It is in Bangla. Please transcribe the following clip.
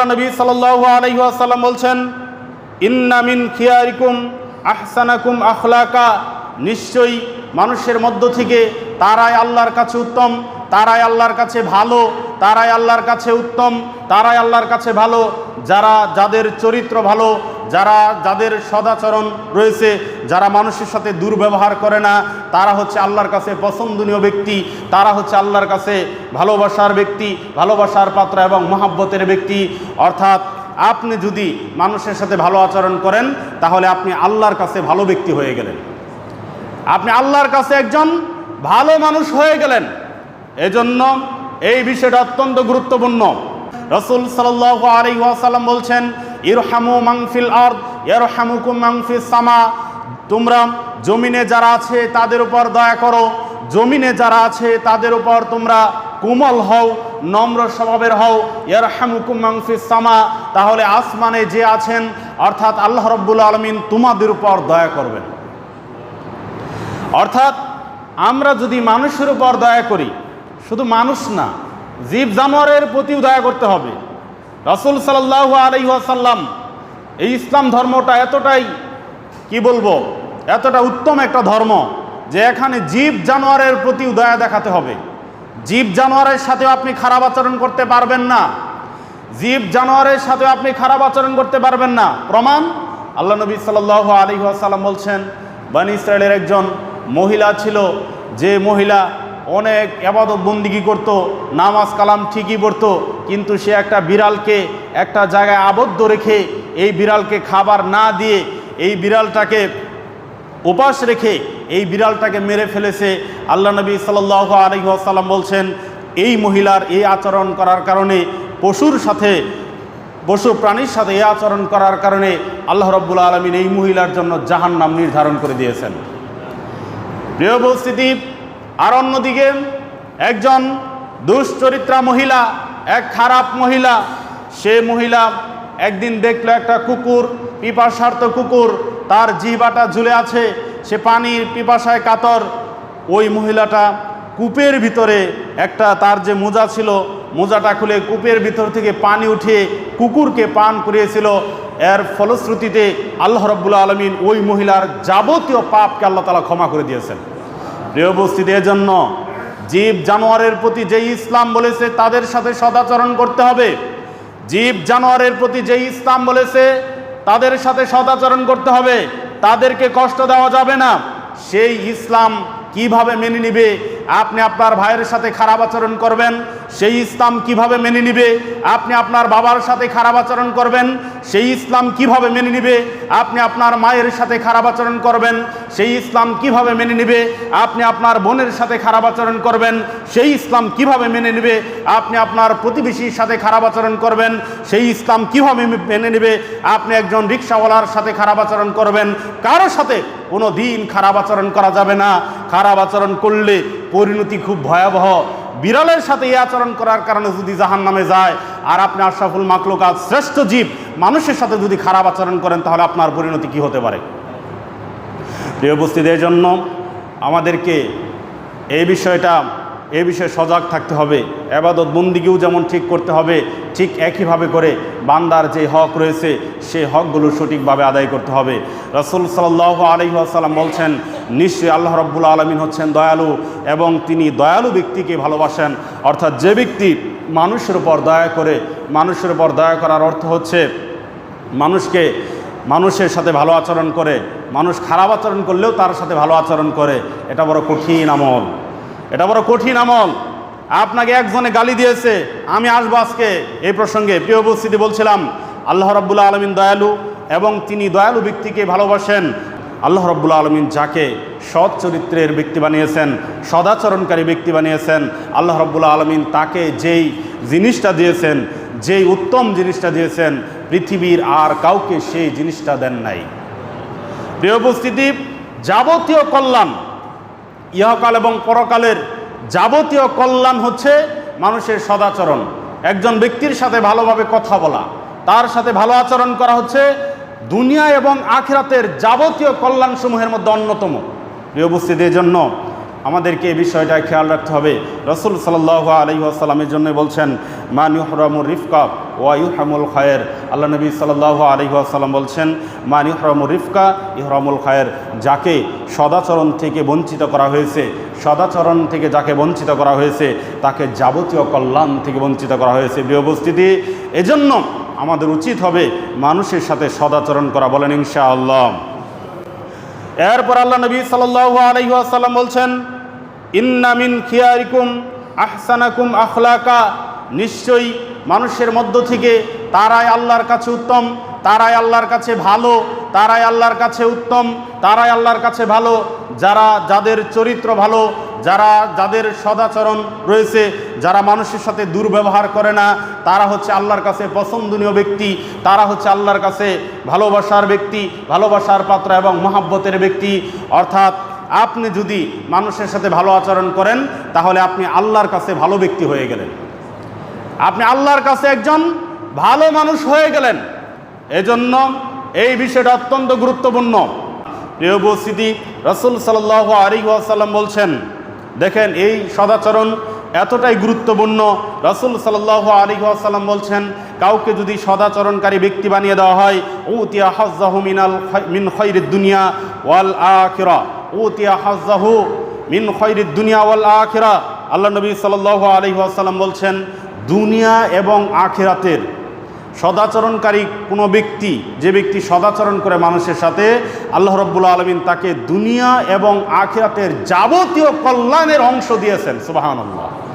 আল্লাহ নবী সাল্লাল্লাহু আলহিহাসাল্লাম বলছেন ইন্নামিন খিয়ারিকুম আহসানাকুম আখলাকা। নিশ্চয়ই মানুষের মধ্য থেকে তারাই আল্লাহর কাছে উত্তম, তারাই আল্লাহর কাছে ভালো, তারাই আল্লাহর কাছে উত্তম, তারাই আল্লাহর কাছে ভালো, যারা, যাদের চরিত্র ভালো যারা যাদের সদাচরণ রয়েছে, যারা মানুষের সাথে দুর্ব্যবহার করে না, তারা হচ্ছে আল্লাহর কাছে পছন্দনীয় ব্যক্তি, তারা হচ্ছে আল্লাহর কাছে ভালোবাসার ব্যক্তি, ভালোবাসার পাত্র এবং মহাব্বতের ব্যক্তি। অর্থাৎ আপনি যদি মানুষের সাথে ভালো আচরণ করেন, তাহলে আপনি আল্লাহর কাছে ভালো ব্যক্তি হয়ে গেলেন। আপনি আল্লাহর কাছে একজন ভালো মানুষ হয়ে গেলেন। এজন্য এই বিষয়টা অত্যন্ত গুরুত্বপূর্ণ। রসুল সাল্লাহ আলী ওয়াসাল্লাম বলছেন ইরহামু মাংফিল আর্দ, ইরহামুকুম মাংফিস সামা। তোমরা জমিনে যারা আছে তাদের উপর দয়া করো, জমিনে যারা আছে তাদের উপর তোমরা কোমল হও, নম্র স্বভাবের হও ইয়ারহামুকুম মাংফিস সামা। তাহলে আসমানে যে আছেন, অর্থাৎ আল্লাহ রব্বুল আলমিন তোমাদের উপর দয়া করবেন। অর্থাৎ আমরা যদি মানুষের উপর দয়া করি, শুধু মানুষ না জীব জানোয়ারের প্রতিও দয়া করতে হবে। রসুল সাল্লাহ আলহিহাসাল্লাম এই ইসলাম ধর্মটা এতটাই, কি বলব, এতটা উত্তম একটা ধর্ম যে এখানে জীব জানোয়ারের প্রতি দয়া দেখাতে হবে। জীব জানোয়ারের সাথে আপনি খারাপ আচরণ করতে পারবেন না। জীব জানোয়ারের সাথে আপনি খারাপ আচরণ করতে পারবেন না। প্রমাণ, আল্লাহ নবী সাল আলী আসাল্লাম বলছেন, বানি ইসরায়েলের একজন মহিলা ছিল, যে মহিলা অনেক আবাদত বন্দিগি করত নামাজ কালাম ঠিকই পড়তো কিন্তু সে একটা বিড়ালকে একটা জায়গায় আবদ্ধ রেখে এই বিড়ালকে খাবার না দিয়ে এই বিড়ালটাকে উপাস রেখে এই বিড়ালটাকে মেরে ফেলেছে। আল্লাহ নবী সাল আলী বলছেন, এই মহিলার এই আচরণ করার কারণে, পশুর সাথে, পশু প্রাণীর সাথে এই আচরণ করার কারণে আল্লাহ রব্বুল আলমিন এই মহিলার জন্য জাহান নাম নির্ধারণ করে দিয়েছেন। প্রিয় উপস্থিতি, আর অন্যদিকে একজন দুশ্চরিত্রা মহিলা এক খারাপ মহিলা, সে মহিলা একদিন দেখল একটা কুকুর পিপাসার্থ কুকুর, তার জিহ্বাটা ঝুলে আছে, সে পানির পিপাসায় কাতর। ওই মহিলাটা কূপের ভিতরে একটা, তার যে মোজা ছিল, মোজাটা খুলে কূপের ভিতর থেকে পানি উঠিয়ে কুকুরকে পান করিয়েছিল। এর ফলশ্রুতিতে আল্লাহ রব্বুল আলমিন ওই মহিলার যাবতীয় পাপকে আল্লাহ তালা ক্ষমা করে দিয়েছেন। প্রিয় উপস্থিতি, এজন্য জীব জানোয়ারের প্রতি যেই ইসলাম বলেছে, তাদের সাথে সদাচরণ করতে হবে। জীব জানোয়ারের প্রতি যেই ইসলাম বলেছে, তাদের সাথে সদাচরণ করতে হবে। তাদেরকে কষ্ট দেওয়া যাবে না। সেই ইসলাম কীভাবে মেনে নিবে আপনি আপনার ভাইয়ের সাথে খারাপ আচরণ করবেন, সেই ইসলাম কীভাবে মেনে নিবে? আপনি আপনার বাবার সাথে খারাপ আচরণ করবেন, সেই ইসলাম কীভাবে মেনে নিবে? আপনি আপনার মায়ের সাথে খারাপ আচরণ করবেন, সেই ইসলাম কীভাবে মেনে নিবে? আপনি আপনার বোনের সাথে খারাপ আচরণ করবেন, সেই ইসলাম কীভাবে মেনে নেবে? আপনি আপনার প্রতিবেশীর সাথে খারাপ আচরণ করবেন, সেই ইসলাম কীভাবে মেনে নেবে? আপনি একজন রিক্সাওয়ালার সাথে খারাপ আচরণ করবেন, কারও সাথে কোনো দিন খারাপ আচরণ করা যাবে না। খারাপ আচরণ করলে পরিণতি খুব ভয়াবহ। বিড়ালের সাথে এই আচরণ করার কারণে যদি জাহান নামে যায়, আর আপনি আশরাফুল মাকলুকাত শ্রেষ্ঠ জীব, মানুষের সাথে যদি খারাপ আচরণ করেন, তাহলে আপনার পরিণতি কি হতে পারে? প্রিয় উপস্থিতির জন্য আমাদেরকে এই বিষয়টা এই বিষয়ে সজাগ থাকতে হবে। এবাদত বন্দিকেও যেমন ঠিক করতে হবে, ঠিক একইভাবে করে বান্দার যে হক রয়েছে সেই হকগুলো সঠিকভাবে আদায় করতে হবে। রসুল সাল্লাহ আলহিহাসাল্লাম বলছেন, নিশ্চয়ই আল্লাহ রব্বুল আলমিন হচ্ছেন দয়ালু এবং তিনি দয়ালু ব্যক্তিকে ভালোবাসেন। অর্থাৎ যে ব্যক্তি মানুষের উপর দয়া করে, মানুষের উপর দয়া করার অর্থ হচ্ছে মানুষকে মানুষের সাথে ভালো আচরণ করে, মানুষ খারাপ আচরণ করলেও তার সাথে ভালো আচরণ করে। এটা বড় কঠিন আমল। এটা বড় কঠিন আমল। আপনাকে একজনে গালি দিয়েছে, আমি আসব আজকে। এই প্রসঙ্গে প্রিয় উপস্থিতি বলছিলাম, আল্লাহ রব্বুল্লা আলমিন দয়ালু এবং তিনি দয়ালু ব্যক্তিকে ভালোবাসেন। আল্লাহ রব্বুল্লা আলমিন যাকে সৎ চরিত্রের ব্যক্তি বানিয়েছেন, সদাচরণকারী ব্যক্তি বানিয়েছেন, আল্লাহ রব্বুল্লা আলমিন তাকে যেই জিনিসটা দিয়েছেন, যেই উত্তম জিনিসটা দিয়েছেন, পৃথিবীর আর কাউকে সেই জিনিসটা দেন নাই। প্রিয় উপস্থিতি, যাবতীয় কল্যাণ ইহকাল এবং পরকালের যাবতীয় কল্যাণ হচ্ছে মানুষের সদাচরণ। একজন ব্যক্তির সাথে ভালোভাবে কথা বলা, তার সাথে ভালো আচরণ করা হচ্ছে দুনিয়া এবং আখরাতের যাবতীয় কল্যাণসমূহের মধ্যে অন্যতম। প্রিয় উপস্থিতির জন্য আমাদেরকে এই বিষয়টা খেয়াল রাখতে হবে। রসুল সাল্লাহ আলহি আসাল্লামের জন্য বলছেন মান ইহরামুর রিফকা ওয়া ইহরামুল খায়ের। আল্লাহ নবী সাল্লাহ আলহি আসাল্লাম বলছেন মান ইহরামুর রিফকা, ইহরামুল খায়ের, যাকে সদাচরণ থেকে বঞ্চিত করা হয়েছে, সদাচরণ থেকে যাকে বঞ্চিত করা হয়েছে, তাকে যাবতীয় কল্যাণ থেকে বঞ্চিত করা হয়েছে। প্রিয় এজন্য আমাদের উচিত হবে মানুষের সাথে সদাচরণ করা বলেন ইনশাআল্লাহ। এরপর আল্লাহ নবী সাল্লাল্লাহু আলাইহি ওয়াসাল্লাম বলছেন ইন্নামিন খিয়ারিকুম আহসানাকুম আখলাকা। নিশ্চয়ই মানুষের মধ্য থেকে তারাই আল্লাহর কাছে উত্তম, তারাই আল্লাহর কাছে ভালো, তারাই আল্লাহর কাছে উত্তম, তারাই আল্লাহর কাছে ভালো। যারা, যাদের চরিত্র ভালো যারা যাদের সদাচরণ রয়েছে, যারা মানুষের সাথে দুর্ব্যবহার করে না, তারা হচ্ছে আল্লাহর কাছে পছন্দনীয় ব্যক্তি, তারা হচ্ছে আল্লাহর কাছে ভালোবাসার ব্যক্তি, ভালোবাসার পাত্র এবং মহাব্বতের ব্যক্তি। অর্থাৎ আপনি যদি মানুষের সাথে ভালো আচরণ করেন, তাহলে আপনি আল্লাহর কাছে ভালো ব্যক্তি হয়ে গেলেন। আপনি আল্লাহর কাছে একজন ভালো মানুষ হয়ে গেলেন। এজন্য এই বিষয়টা অত্যন্ত গুরুত্বপূর্ণ। প্রিয় উপস্থিতি, রসুল সাল্লাহ আলী আসাল্লাম বলছেন দেখেন এই সদাচরণ এতটাই গুরুত্বপূর্ণ। রসুল সাল্লাহ আলী আসাল্লাম বলছেন, কাউকে যদি সদাচরণকারী ব্যক্তি বানিয়ে দেওয়া হয়, উতিয়া হাজ্জাহু মিনাল মিন খৈরিদ দুনিয়া ওয়াল আখিরা। উতিয়া হাজ্জাহু মিন খৈরিদ দুনিয়া ওয়াল আখিরা। আল্লাহ নবী সাল্লাহ আলী আসাল্লাম বলছেন, দুনিয়া এবং আখিরাতের সদাচরণকারী কোনো ব্যক্তি, যে ব্যক্তি সদাচরণ করে মানুষের সাথে, আল্লাহ রব্বুল আলমিন তাকে দুনিয়া এবং আখিরাতের যাবতীয় কল্যাণের অংশ দিয়েছেন সুবাহান আল্লাহ